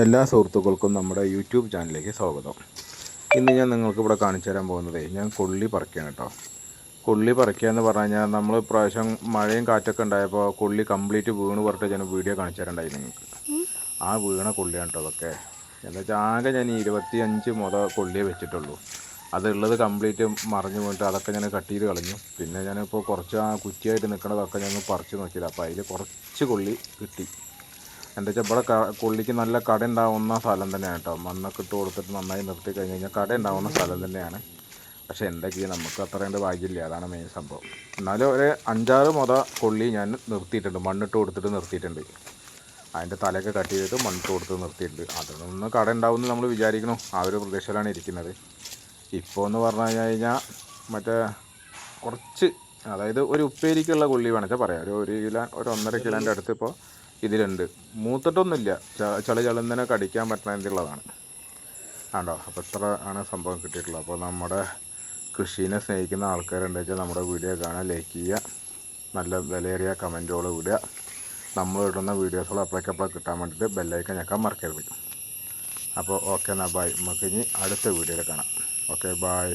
എല്ലാ സുഹൃത്തുക്കൾക്കും നമ്മുടെ യൂട്യൂബ് ചാനലിലേക്ക് സ്വാഗതം. ഇന്ന് ഞാൻ നിങ്ങൾക്ക് ഇവിടെ കാണിച്ചു തരാൻ പോകുന്നത് ഞാൻ കൊള്ളി പറിക്കുകയാണ് കേട്ടോ. കൊള്ളി പറിക്കുക എന്ന് പറഞ്ഞു കഴിഞ്ഞാൽ നമ്മൾ പ്രാവശ്യം മഴയും കാറ്റൊക്കെ ഉണ്ടായപ്പോൾ കൊള്ളി കംപ്ലീറ്റ് വീണ് പറഞ്ഞിട്ട് ഞാൻ വീഡിയോ കാണിച്ചു തരണ്ടായി നിങ്ങൾക്ക്. ആ വീണ കൊള്ളിയാണ് കേട്ടോ അതൊക്കെ എന്താ വെച്ചാൽ ആകെ ഞാൻ ഇരുപത്തി അഞ്ച് മുത കൊള്ളിയെ വെച്ചിട്ടുള്ളൂ. അതുള്ളത് കംപ്ലീറ്റ് മറിഞ്ഞു പോയിട്ട് അതൊക്കെ ഞാൻ കട്ട് ചെയ്ത് കളഞ്ഞു. പിന്നെ ഞാനിപ്പോൾ കുറച്ച് ആ കുറ്റിയായിട്ട് നിൽക്കുന്നതൊക്കെ ഞാൻ പറിച്ച് നോക്കിയത്. അപ്പോൾ അതിൽ കുറച്ച് കൊള്ളി കിട്ടി. എന്താ വെച്ചാൽ ഇവിടെ കുള്ളിക്ക് നല്ല കട ഉണ്ടാവുന്ന സ്ഥലം തന്നെയാണ് കേട്ടോ. മണ്ണൊക്കെ ഇട്ട് കൊടുത്തിട്ട് നന്നായി നിർത്തി കഴിഞ്ഞ് കഴിഞ്ഞാൽ കട ഉണ്ടാവുന്ന സ്ഥലം തന്നെയാണ്. പക്ഷേ എന്താ ചെയ്യുക നമുക്ക് അത്രേണ്ട ഭാഗ്യമില്ല. അതാണ് മെയിൻ സംഭവം. എന്നാലും ഒരു അഞ്ചാറ് മുത കൊള്ളി ഞാൻ നിർത്തിയിട്ടുണ്ട്. മണ്ണിട്ട് കൊടുത്തിട്ട് നിർത്തിയിട്ടുണ്ട്. അതിന്റെ തലയൊക്കെ കട്ട് ചെയ്തിട്ട് മണ്ണിട്ട് കൊടുത്ത് നിർത്തിയിട്ടുണ്ട്. അതിനൊന്ന് കട ഉണ്ടാവുമെന്ന് നമ്മൾ വിചാരിക്കണം ആ ഒരു പ്രദേശത്തിലാണ് ഇരിക്കുന്നത്. ഇപ്പോൾ എന്ന് പറഞ്ഞു കഴിഞ്ഞാൽ മറ്റേ കുറച്ച് അതായത് ഒരു ഉപ്പേരിക്കുള്ള കൊള്ളി വേണമെച്ചാൽ പറയാം. ഒരു ഒരു കിലോ ഒരു ഒന്നര കിലോന്റെ അടുത്ത് ഇപ്പോൾ ഇതിലുണ്ട്. മൂത്തിട്ടൊന്നുമില്ല. ചളി ചളുന്നനെ കടിക്കാൻ പറ്റണതിലുള്ളതാണ് ആണ്ടോ? അപ്പോൾ ഇത്ര ആണ് സംഭവം കിട്ടിയിട്ടുള്ളത്. അപ്പോൾ നമ്മുടെ കൃഷീനെ സ്നേഹിക്കുന്ന ആൾക്കാരുണ്ടെന്ന് വെച്ചാൽ നമ്മുടെ വീഡിയോ കാണാൻ ലൈക്ക് ചെയ്യുക. നല്ല വിലയേറിയ കമന്റുകൾ വിടുക നമ്മൾ ഇടുന്ന വീഡിയോസുകൾ അപ്പോഴേക്കപ്പോൾ കിട്ടാൻ വേണ്ടിയിട്ട് ബെല്ലൈക്കൻ ഞെക്കാൻ മറക്കരുത്. അപ്പോൾ ഓക്കെ എന്നാൽ ബായ് നമുക്ക് ഇനി അടുത്ത വീഡിയോയിൽ കാണാം. Okay bye